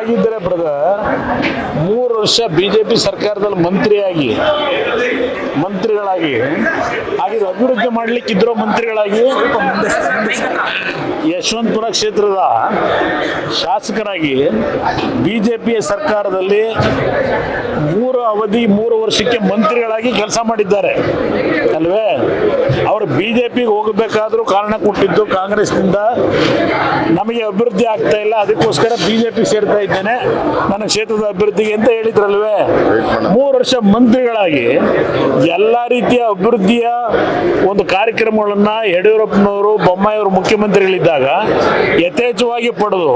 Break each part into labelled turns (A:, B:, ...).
A: ಆಗಿದ್ದರೆ ಬ್ರದರ್ ಮೂರು ವರ್ಷ ಬಿ ಜೆ ಪಿ ಸರ್ಕಾರದಲ್ಲಿ ಮಂತ್ರಿಯಾಗಿ ಮಂತ್ರಿಗಳಾಗಿ ಅಭಿವೃದ್ಧಿ ಮಾಡ್ಲಿಕ್ಕಿದ್ರು ಮಂತ್ರಿಗಳಾಗಿ. ಯಶವಂತಪುರ ಕ್ಷೇತ್ರದ ಶಾಸಕರಾಗಿ ಬಿ ಜೆ ಪಿಯ ಸರ್ಕಾರದಲ್ಲಿ ಮೂರು ಅವಧಿ ಮೂರು ವರ್ಷಕ್ಕೆ ಮಂತ್ರಿಗಳಾಗಿ ಕೆಲಸ ಮಾಡಿದ್ದಾರೆ. ಅಲ್ವೇ? ಅವರು ಬಿ ಜೆ ಪಿಗೆ ಹೋಗಬೇಕಾದ್ರೂ ಕಾರಣ ಕೊಟ್ಟಿದ್ದು ಕಾಂಗ್ರೆಸ್ನಿಂದ. ನಮಗೆ ಅಭಿವೃದ್ಧಿ ಆಗ್ತಾ ಇಲ್ಲ ಅದಕ್ಕೋಸ್ಕರ ಬಿ ಜೆ ಪಿ ಸೇರ್ತಾ ಇದ್ದೇನೆ ನನ್ನ ಕ್ಷೇತ್ರದ ಅಭಿವೃದ್ಧಿಗೆ ಅಂತ ಹೇಳಿದ್ರಲ್ವೇ? ಮೂರು ವರ್ಷ ಮಂತ್ರಿಗಳಾಗಿ ಎಲ್ಲ ರೀತಿಯ ಅಭಿವೃದ್ಧಿಯ ಒಂದು ಕಾರ್ಯಕ್ರಮಗಳನ್ನು ಯಡಿಯೂರಪ್ಪನವರು ಬೊಮ್ಮಾಯಿಯವರು ಮುಖ್ಯಮಂತ್ರಿಗಳಿದ್ದಾಗ ಯಥೇಚ್ಛವಾಗಿ ಪಡೆದು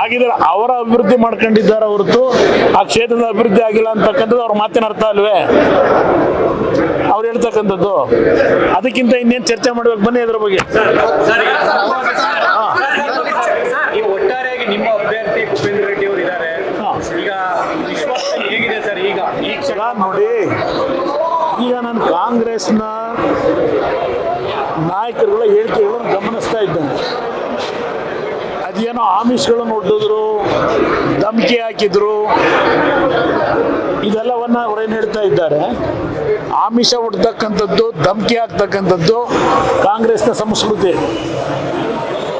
A: ಆಗಿದ್ರೆ ಅವರ ಅಭಿವೃದ್ಧಿ ಮಾಡ್ಕೊಂಡಿದ್ದಾರೆ ಹೊರತು ಆ ಕ್ಷೇತ್ರದ ಅಭಿವೃದ್ಧಿ ಆಗಿಲ್ಲ ಅಂತಕ್ಕಂಥದ್ದು ಅವ್ರ ಮಾತಿನ ಅರ್ಥ ಅಲ್ವೇ? ಅವ್ರು ಹೇಳ್ತಕ್ಕಂಥದ್ದು. ಅದಕ್ಕಿಂತ ಇನ್ನೇನು ಚರ್ಚೆ ಮಾಡ್ಬೇಕು? ಬನ್ನಿ ಅದ್ರ ಬಗ್ಗೆ.
B: ಈ ಒಟ್ಟಾರೆಯಾಗಿ ನಿಮ್ಮ ಅಭ್ಯರ್ಥಿ ಭೂಪೇಂದ್ರ ರೆಡ್ಡಿ ಅವರು ಇದ್ದಾರೆ. ಈಗ ವಿಶ್ವಾಸ ಹೇಗಿದೆ ಸರ್ ಈಗ? ಈ
A: ಈಗ ನೋಡಿ ಈಗ ನಾನು ಕಾಂಗ್ರೆಸ್ನ ನಾಯಕರುಗಳ ಹೇಳಿಕೆಗಳನ್ನು ಗಮನಿಸ್ತಾ ಇದ್ದೇನೆ. ಅದೇನೋ ಆಮಿಷಗಳನ್ನು ಒಡ್ಡಿದ್ರು ಧಮಕಿ ಹಾಕಿದ್ರು, ಇದೆಲ್ಲವನ್ನ ಅವರೇನು ಹೇಳ್ತಾ ಇದ್ದಾರೆ? ಆಮಿಷ ಒಡ್ತಕ್ಕಂಥದ್ದು ಧಮಕಿ ಹಾಕ್ತಕ್ಕಂಥದ್ದು ಕಾಂಗ್ರೆಸ್ನ ಸಂಸ್ಕೃತಿ.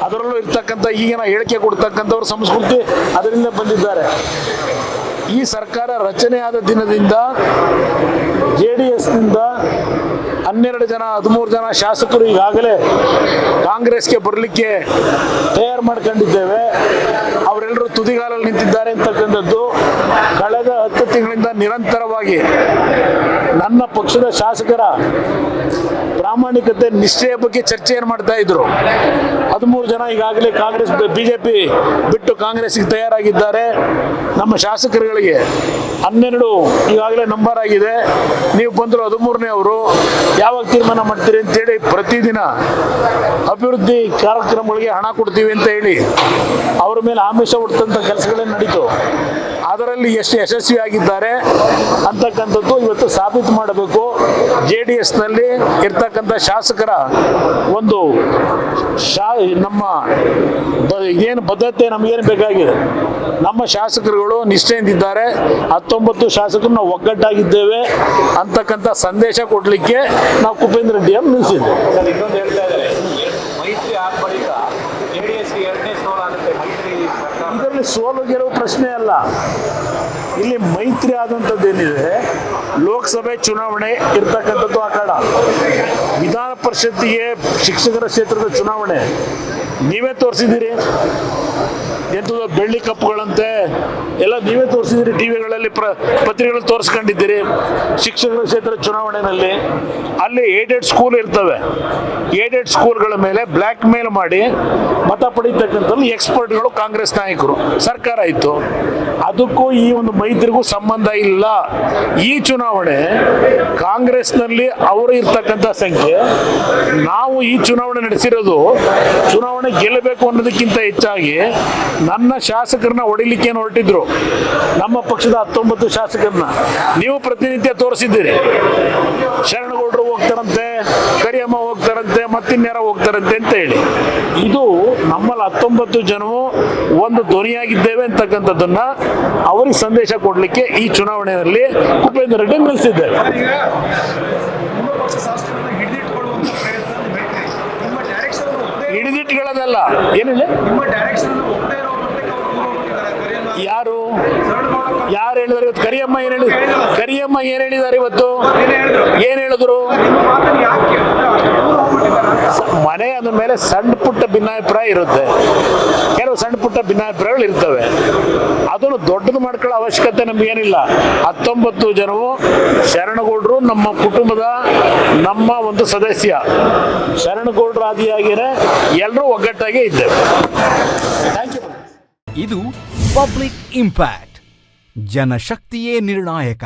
A: ಅದರಲ್ಲೂ ಇರ್ತಕ್ಕಂಥ ಈಗಿನ ಹೇಳಿಕೆ ಕೊಡ್ತಕ್ಕಂಥವ್ರ ಸಂಸ್ಕೃತಿ ಅದರಿಂದ ಬಂದಿದ್ದಾರೆ. ಈ ಸರ್ಕಾರ ರಚನೆಯಾದ ದಿನದಿಂದ ಜೆ ಡಿ ಎಸ್ನಿಂದ ಹನ್ನೆರಡು ಜನ, ಹದಿಮೂರು ಜನ ಶಾಸಕರು ಈಗಾಗಲೇ ಕಾಂಗ್ರೆಸ್ಗೆ ಬರಲಿಕ್ಕೆ ತಯಾರು ಮಾಡ್ಕೊಂಡಿದ್ದೇವೆ. ಅವರೆಲ್ಲರೂ ತುದಿಗಾಲಲ್ಲಿ ನಿಂತಿದ್ದಾರೆ ಅಂತಕ್ಕಂಥದ್ದು ಕಳೆದ ಹತ್ತು ತಿಂಗಳಿಂದ ನಿರಂತರವಾಗಿ ನನ್ನ ಪಕ್ಷದ ಶಾಸಕರ ಪ್ರಾಮಾಣಿಕತೆ ನಿಶ್ಚಯ ಬಗ್ಗೆ ಚರ್ಚೆಯನ್ನು ಮಾಡ್ತಾ ಇದ್ರು. ಹದಿಮೂರು ಜನ ಈಗಾಗಲೇ ಕಾಂಗ್ರೆಸ್ ಬಿಜೆಪಿ ಬಿಟ್ಟು ಕಾಂಗ್ರೆಸ್ಗೆ ತಯಾರಾಗಿದ್ದಾರೆ. ನಮ್ಮ ಶಾಸಕರುಗಳಿಗೆ ಹನ್ನೆರಡು ಈಗಾಗಲೇ ನಂಬರ್ ಆಗಿದೆ. ನೀವು ಬಂದರು ಹದಿಮೂರನೇ ಅವರು. ಯಾವಾಗ ತೀರ್ಮಾನ ಮಾಡ್ತೀರಿ ಅಂತೇಳಿ ಪ್ರತಿದಿನ ಅಭಿವೃದ್ಧಿ ಕಾರ್ಯಕ್ರಮಗಳಿಗೆ ಹಣ ಕೊಡ್ತೀವಿ ಅಂತ ಹೇಳಿ ಅವರ ಮೇಲೆ ಆಮಿಷ ಹುಡ್ತಂಥ ಕೆಲಸಗಳೇ ನಡೀತು. ಅದರಲ್ಲಿ ಎಷ್ಟು ಯಶಸ್ವಿಯಾಗಿದ್ದಾರೆ ಅಂತಕ್ಕಂಥದ್ದು ಇವತ್ತು ಸಾಬೀತು ಮಾಡಬೇಕು. ಜೆ ಡಿ ಎಸ್ನಲ್ಲಿ ಇರ್ತಕ್ಕಂಥ ಶಾಸಕರ ಒಂದು ಶಾ ನಮ್ಮ ಏನು ಬದ್ಧತೆ ನಮಗೇನು ಬೇಕಾಗಿದೆ? ನಮ್ಮ ಶಾಸಕರುಗಳು ನಿಷ್ಠೆಯಿಂದಿದ್ದಾರೆ. ಹತ್ತೊಂಬತ್ತು ಶಾಸಕರು ನಾವು ಒಗ್ಗಟ್ಟಾಗಿದ್ದೇವೆ ಅಂತಕ್ಕಂಥ ಸಂದೇಶ ಕೊಡಲಿಕ್ಕೆ ನಾವು ಕುಪೇಂದ್ರ ರೆಡ್ಡಿಯನ್ನು
B: ಅವರು ಮೈತ್ರಿ
A: ಇದರಲ್ಲಿ ಸೋಲು ಗೆಲುವು ಪ್ರಶ್ನೆ ಅಲ್ಲ. ಇಲ್ಲಿ ಮೈತ್ರಿ ಆದಂಥದ್ದು ಏನಿದೆ? ಲೋಕಸಭೆ ಚುನಾವಣೆ ಇರ್ತಕ್ಕಂಥದ್ದು ಆ ಕಾಡ ವಿಧಾನ ಪರಿಷತ್ತಿಗೆ ಶಿಕ್ಷಕರ ಕ್ಷೇತ್ರದ ಚುನಾವಣೆ. ನೀವೇ ತೋರಿಸಿದ್ದೀರಿ? ಎಂಥದ್ದು ಬೆಳ್ಳಿ ಕಪ್ಪುಗಳಂತೆ. ಎಲ್ಲ ನೀವೇ ತೋರಿಸಿದ್ದೀರಿ ಟಿವಿಗಳಲ್ಲಿ ಪ್ರ, ಪತ್ರಿಕೆಗಳಲ್ಲಿ ತೋರಿಸ್ಕೊಂಡಿದ್ದೀರಿ. ಶಿಕ್ಷಕರ ಕ್ಷೇತ್ರ ಚುನಾವಣೆಯಲ್ಲಿ ಅಲ್ಲಿ ಏಡೆಡ್ ಸ್ಕೂಲ್ ಇರ್ತವೆ. ಏಡೆಡ್ ಸ್ಕೂಲ್ಗಳ ಮೇಲೆ ಬ್ಲ್ಯಾಕ್ ಮೇಲ್ ಮಾಡಿ ಮತ ಪಡೀತಕ್ಕಂಥದ್ದು ಎಕ್ಸ್ಪರ್ಟ್ಗಳು ಕಾಂಗ್ರೆಸ್ ನಾಯಕರು. ಸರ್ಕಾರ ಇತ್ತು ಅದಕ್ಕೂ ಈ ಒಂದು ಮೈತ್ರಿಗೂ ಸಂಬಂಧ ಇಲ್ಲ. ಈ ಚುನಾವಣೆ ಕಾಂಗ್ರೆಸ್ನಲ್ಲಿ ಅವರು ಇರ್ತಕ್ಕಂಥ ಸಂಖ್ಯೆ, ನಾವು ಈ ಚುನಾವಣೆ ನಡೆಸಿರೋದು ಚುನಾವಣೆ ಗೆಲ್ಲಬೇಕು ಅನ್ನೋದಕ್ಕಿಂತ ಹೆಚ್ಚಾಗಿ ನನ್ನ ಶಾಸಕರನ್ನ ಹೊಡಿಲಿಕ್ಕೆ ಹೊರಟಿದ್ರು? ನಮ್ಮ ಪಕ್ಷದ ಹತ್ತೊಂಬತ್ತು ಶಾಸಕರನ್ನ ನೀವು ಪ್ರತಿನಿತ್ಯ ತೋರಿಸಿದ್ದೀರಿ. ಶರಣಗೌಡರು ಹೋಗ್ತಾರಂತೆ, ಕರಿಯಮ್ಮ ಹೋಗ್ತಾರಂತೆ ಮತ್ತಿನ್ಯಾರ ಹೋಗ್ತಾರಂತೆ ಅಂತ ಹೇಳಿ. ಇದು ನಮ್ಮಲ್ಲಿ ಹತ್ತೊಂಬತ್ತು ಜನವು ಒಂದು ಧ್ವನಿಯಾಗಿದ್ದೇವೆ ಅಂತಕ್ಕಂಥದ್ದನ್ನ ಅವರಿಗೆ ಸಂದೇಶ ಕೊಡಲಿಕ್ಕೆ ಈ ಚುನಾವಣೆಯಲ್ಲಿ ಉಪೇಂದ್ರ ರೆಡ್ಡಿ
B: ನಿಲ್ಲಿಸಿದ್ದೇವೆ ಹಿಡಿದಿಟ್ಟುಗಳನ್ನೆಲ್ಲ ಏನಿಲ್ಲ
A: ಯಾರು? ಯಾರು ಹೇಳಿದಾರೆ ಇವತ್ತು? ಕರಿಯಮ್ಮ ಏನ್ ಹೇಳಿದ್ರು? ಕರಿಯಮ್ಮ ಏನ್ ಹೇಳಿದ್ದಾರೆ ಇವತ್ತು?
B: ಏನ್ ಹೇಳಿದ್ರು?
A: ಮೇಲೆ ಸಣ್ಣ ಪುಟ್ಟ ಭಿನ್ನಾಭಿಪ್ರಾಯ ಇರುತ್ತೆ. ಕೆಲವು ಸಣ್ಣ ಪುಟ್ಟ ಭಿನ್ನಾಭಿಪ್ರಾಯಗಳು ಇರ್ತವೆ. ಅದನ್ನು ದೊಡ್ಡದು ಮಾಡ್ಕೊಳ್ಳೋ ಅವಶ್ಯಕತೆ ನಮಗೇನಿಲ್ಲ. ಹತ್ತೊಂಬತ್ತು ಜನವು ಶರಣಗೌಡರು ನಮ್ಮ ಕುಟುಂಬದ ನಮ್ಮ ಒಂದು ಸದಸ್ಯ. ಶರಣಗೌಡರು ಆದಿಯಾಗಿರೆ ಎಲ್ಲರೂ ಒಗ್ಗಟ್ಟಾಗಿ ಇದ್ದೇವೆ.
C: ಇದು ಪಬ್ಲಿಕ್ ಇಂಪ್ಯಾಕ್ಟ್. ಜನಶಕ್ತಿಯೇ ನಿರ್ಣಾಯಕ.